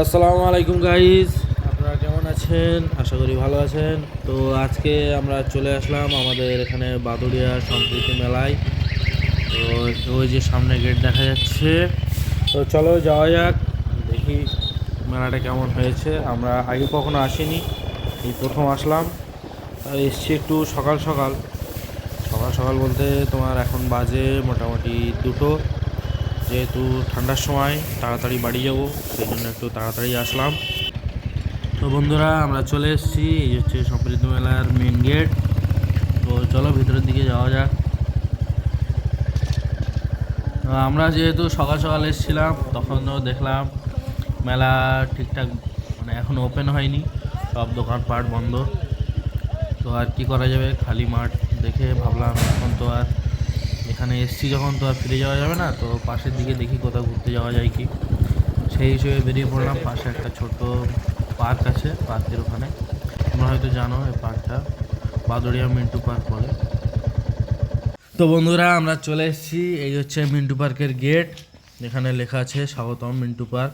আসসালামু আলাইকুম গাইজ আপনারা কেমন আছেন? আশা করি ভালো আছেন। তো আজকে আমরা চলে আসলাম আমাদের এখানে বাদুড়িয়া সম্প্রীতি মেলায়। তো ওই যে সামনে গেট দেখা যাচ্ছে। তো চলো যাওয়া যাক, দেখি মেলাটা কেমন হয়েছে। আমরা আগে কখনো আসিনি, এই প্রথম আসলাম। এসছি একটু সকাল সকাল। সকাল সকাল বলতে তোমার এখন বাজে মোটামুটি দুটো। যেহেতু ঠান্ডার সময় তাড়াতাড়ি বাড়ি যাব, সেই জন্য একটু তাড়াতাড়ি আসলাম। তো বন্ধুরা, আমরা চলে এসেছি, এই হচ্ছে সমৃদ্ধ মেলার মেন গেট তো চলো ভিতরের দিকে যাওয়া যাক। আমরা যেহেতু সকাল সকাল এসেছিলাম তখনও দেখলাম মেলা ঠিকঠাক মানে এখনও ওপেন হয়নি, সব দোকানপাট বন্ধ। তো আর কি করা যাবে? খালি মাঠ দেখে ভাবলাম, এখন তো আর এখানে এসছি যখন, তো আর ফিরে যাওয়া যাবে না, তো পাশের দিকে দেখি কোথাও ঘুরতে যাওয়া যায় কি। সেই হিসেবে বেরিয়ে পড়লাম, পাশে একটা ছোট পার্ক আছে, পার্কের ওখানে। তোমরা হয়তো জানো এই পার্কটা, বাদুড়িয়া মিন্টু পার্ক বলে। তো বন্ধুরা, আমরা চলে এসেছি, এই হচ্ছে মিন্টু পার্কের গেট। এখানে লেখা আছে, স্বাগতম মিন্টু পার্ক।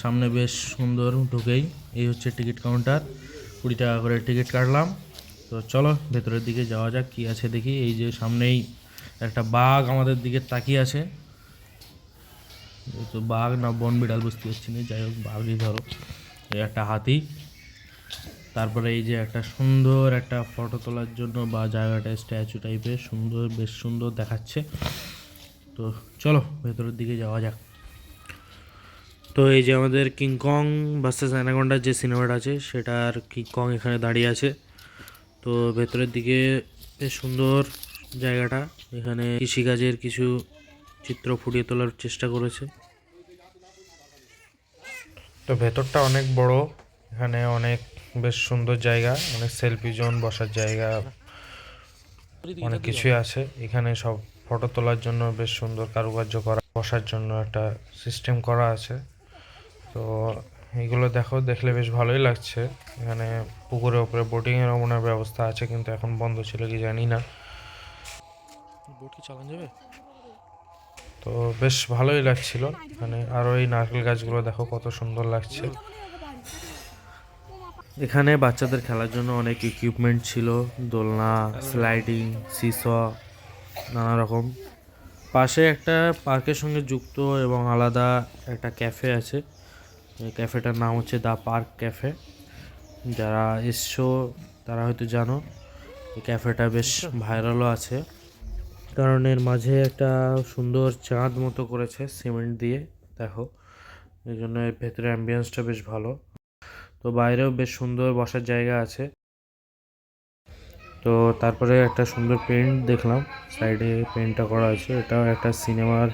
সামনে বেশ সুন্দর ঢুকেই, এই হচ্ছে টিকিট কাউন্টার। কুড়ি টাকা করে টিকিট কাটলাম। তো চলো, ভেতরের দিকে যাওয়া যাক, কি আছে দেখি। এই যে সামনেই একটা বাঘ আমাদের দিকে তাকিয়ে আছে। তো বাঘ না বন বিড়াল বুঝতে পারছি না, যাই হোক বাঘই ধরো। এই একটা হাতি। তারপরে এই যে একটা সুন্দর একটা ফটো তোলার জন্য বা জায়গাটা স্ট্যাচু টাইপের সুন্দর, বেশ সুন্দর দেখাচ্ছে। তো চলো, ভেতরের দিকে যাওয়া যাক। তো এই যে আমাদের কিংকং ভার্সেস অ্যানাকন্ডার যে সিনেমাটা আছে, সেটার কিংকং এখানে দাঁড়িয়ে আছে। তো ভেতরের দিকে বেশ সুন্দর জায়গাটা। এখানে কৃষিকাজের কিছু চিত্র ফুটিয়ে তোলার চেষ্টা করেছে। তো ভেতরটা অনেক বড়, এখানে অনেক বেশ সুন্দর জায়গা, অনেক সেলফি জোন বসার জায়গা, অনেক কিছুই আছে। এখানে সব ফটো তোলার জন্য বেশ সুন্দর কারুকার্য করা, বসার জন্য একটা সিস্টেম করা আছে। তো এইগুলো দেখো, দেখলে বেশ ভালোই লাগছে। এখানে পুকুরের ওপরে বোটিংয়ের হয় ব্যবস্থা আছে, কিন্তু এখন বন্ধ ছিল, কি জানি না। বোট কি চালানো যাবে? তো বেশ ভালোই লাগছিল। মানে আরও এই নারকেল গাছগুলো দেখো কত সুন্দর লাগছে। এখানে বাচ্চাদের খেলার জন্য অনেক ইকুইপমেন্ট ছিল। দোলনা স্লাইডিং সিস নানা রকম। পাশে একটা পার্কের সঙ্গে যুক্ত এবং আলাদা একটা ক্যাফে আছে। ক্যাফেটার নাম হচ্ছে দ্য পার্ক ক্যাফে। যারা এসছো তারা হয়তো জানো এই ক্যাফেটা বেশ ভাইরালও আছে। কারণ এর মাঝে একটা সুন্দর চাঁদ মতো করেছে সিমেন্ট দিয়ে, দেখো। এই জন্য এর ভেতরে অ্যাম্বিয়েন্সটা বেশ ভালো। তো বাইরেও বেশ সুন্দর বসার জায়গা আছে। তো তারপরে একটা সুন্দর পেন্ট দেখলাম। সাইডে পেন্টটা করা আছে। এটাও একটা সিনেমার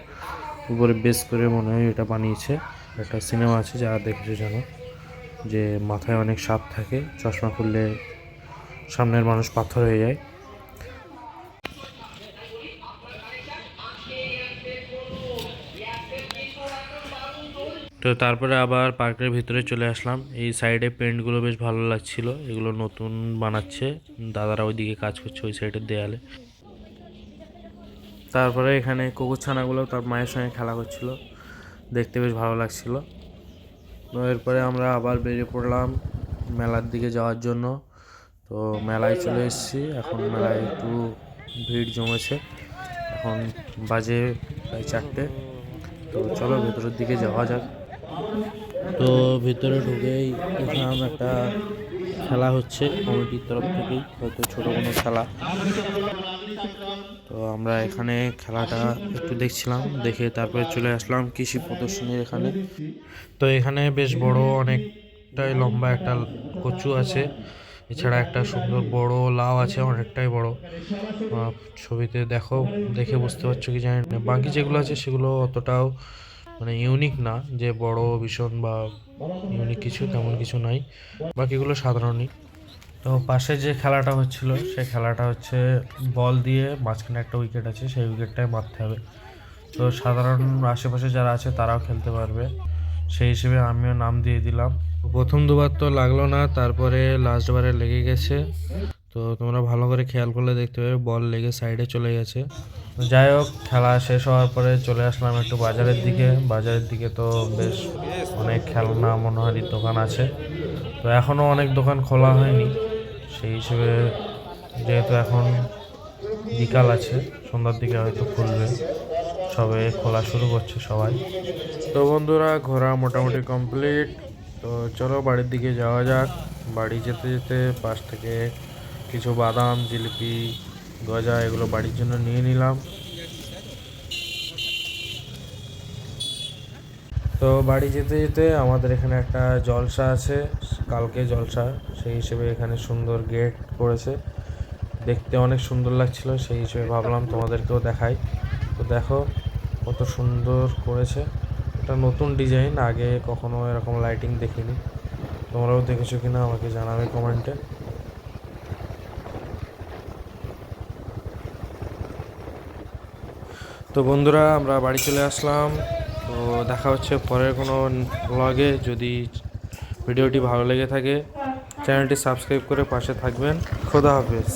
উপরে বেস করে মনে হয় এটা বানিয়েছে। একটা সিনেমা আছে যারা দেখেছ জানো? যে মাথায় অনেক সাপ থাকে, চশমা খুললে সামনের মানুষ পাথর হয়ে যায়। তো তারপরে আবার পার্কের ভিতরে চলে আসলাম। এই সাইডে পেন্টগুলো বেশ ভালো লাগছিল, এগুলো নতুন বানাচ্ছে, দাদারা ওইদিকে কাজ করছে ওই সাইডের দেয়ালে। তারপরে এখানে কুকুরছানাগুলো তার মায়ের সঙ্গে খেলা করছিল, দেখতে বেশ ভালো লাগছিল। তো এরপরে আমরা আবার বেরিয়ে পড়লাম মেলার দিকে যাওয়ার জন্য। তো মেলায় চলে এসেছি, এখন মেলায় একটু ভিড় জমেছে। এখন বাজে প্রায় চারটে। তো চলো ভেতরের দিকে যাওয়া যাক। তো ভিতরে ঢুকেই দেখলাম একটা খেলা হচ্ছে কমিটির তরফ থেকেই, হয়তো ছোট কোনো খেলা। তো আমরা এখানে খেলাটা একটু দেখছিলাম, দেখে তারপরে চলে আসলাম কৃষি প্রদর্শনীর এখানে। তো এখানে বেশ বড় অনেকটাই লম্বা একটা কচু আছে, এছাড়া একটা সুন্দর বড় লাউ আছে, অনেকটাই বড়। ছবিতে দেখো, দেখে বুঝতে পারছ কি জানি না। বাকি যেগুলো আছে সেগুলো অতটাও মানে ইউনিক না যে বড় ভীষণ বা ইউনিক কিছু তেমন কিছু নাই। বাকিগুলো সাধারণই। তো পাশে যে খেলাটা হচ্ছিল সেই খেলাটা হচ্ছে বল দিয়ে মাঝখানে একটা উইকেট আছে সেই উইকেটটাই মারতে হবে। তো সাধারণ আশেপাশে যারা আছে তারাও খেলতে পারবে। সেই হিসেবে আমিও নাম দিয়ে দিলাম। প্রথম দুবার তো লাগল না তারপরে লাস্টবারে লেগে গেছে। তো তোমরা ভালো করে খেয়াল করলে দেখতে পাবে, বল লেগে সাইডে চলে গেছে। যাই হোক, খেলা শেষ হওয়ার পরে চলে আসলাম একটু বাজারের দিকে। বাজারের দিকে তো বেশ অনেক খেলনা, মনোহারির দোকান আছে। তো এখনও অনেক দোকান খোলা হয়নি। সেই হিসেবে যেহেতু এখন বিকাল আছে, সন্ধ্যার দিকে হয়তো খুলবে। সবে খোলা শুরু করছে সবাই। তো বন্ধুরা, ঘোরা মোটামুটি কমপ্লিট তো চলো বাড়ির দিকে যাওয়া যাক। বাড়ি যেতে যেতে পাশ থেকে কিছু বাদাম, জিলিপি, গজা এগুলো বাড়ির জন্য নিয়ে নিলাম। তো বাড়ি যেতে যেতে আমাদের এখানে একটা জলসা আছে, কালকে জলসা, সেই হিসেবে এখানে সুন্দর গেট করেছে দেখতে অনেক সুন্দর লাগছিল, সেই হিসেবে ভাবলাম তোমাদেরকেও দেখাই। তো দেখো কত সুন্দর করেছে। এটা নতুন ডিজাইন, আগে কখনো এরকম লাইটিং দেখিনি। তোমরাও দেখেছ কিনা আমাকে জানাবে কমেন্টে। তো বন্ধুরা, আমরা বাড়ি চলে আসলাম। তো দেখা হচ্ছে পরের কোনো ব্লগে যদি ভিডিওটি ভালো লেগে থাকে, চ্যানেলটি সাবস্ক্রাইব করে পাশে থাকবেন। খোদা হাফেজ।